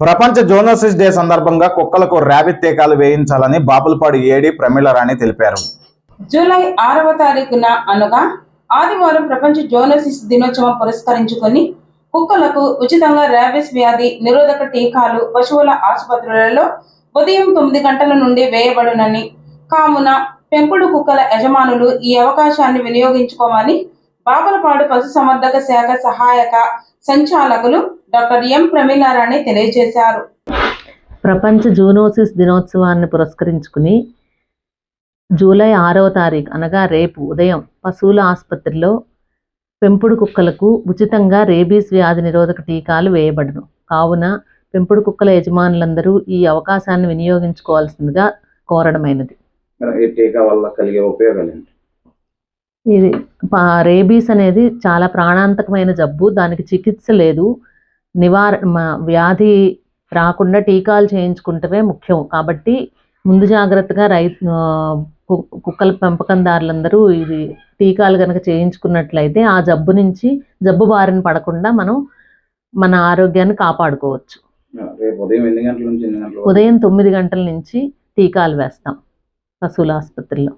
ప్రపంచ zoonoses day సందర్భంగా కుక్కలకు ర్యాబిట్ టీకాలు వేయించాలని బాపులపాడు ఏడి ప్రమీళరాణి తెలిపారు. జూలై ఆరవ తారీఖున అనగా ఆదివారం ప్రపంచ జోనోసిస్ దినోత్సవం పురస్కరించుకొని కుక్కలకు ఉచితంగా ర్యాబిస్ వ్యాధి నిరోధక టీకాలు పశువుల ఆసుపత్రులలో ఉదయం తొమ్మిది గంటల నుండి వేయబడునని కావున పెంపుడు కుక్కల యజమానులు ఈ అవకాశాన్ని వినియోగించుకోమని బాపులపాడు పశు సంవర్ధక శాఖ సహాయక సంచాలకులు డాక్టర్ ఎం ప్రమీలారాణి తెలియజేశారు. ప్రపంచ జూనోసిస్ దినోత్సవాన్ని పురస్కరించుకుని జూలై ఆరవ తారీఖు అనగా రేపు ఉదయం పశువుల ఆసుపత్రిలో పెంపుడు కుక్కలకు ఉచితంగా రేబీస్ వ్యాధి నిరోధక టీకాలు వేయబడును. కావున పెంపుడు కుక్కల యజమానులందరూ ఈ అవకాశాన్ని వినియోగించుకోవాల్సిందిగా కోరడమైనది. మేడం, ఈ టీకా వల్ల కలిగే ఉపయోగాలు ఏంటి? ఇది పా- రేబీస్ అనేది చాలా ప్రాణాంతకమైన జబ్బు దానికి చికిత్స లేదు. నివార మ- వ్యాధి రాకుండా టీకాలు చేయించుకుంటమే ముఖ్యం. కాబట్టి ముందు జాగ్రత్తగా రైతు కు- కుక్కల పెంపకందారులందరూ ఇది టీకాలు కనుక చేయించుకున్నట్లయితే ఆ జబ్బు నుంచి జబ్బు బారిన పడకుండా మనం మన ఆరోగ్యాన్ని కాపాడుకోవచ్చు? ఉదయం తొమ్మిది గంటల నుంచి టీకాలు వేస్తాం. పశువుల ఆసుపత్రిలో.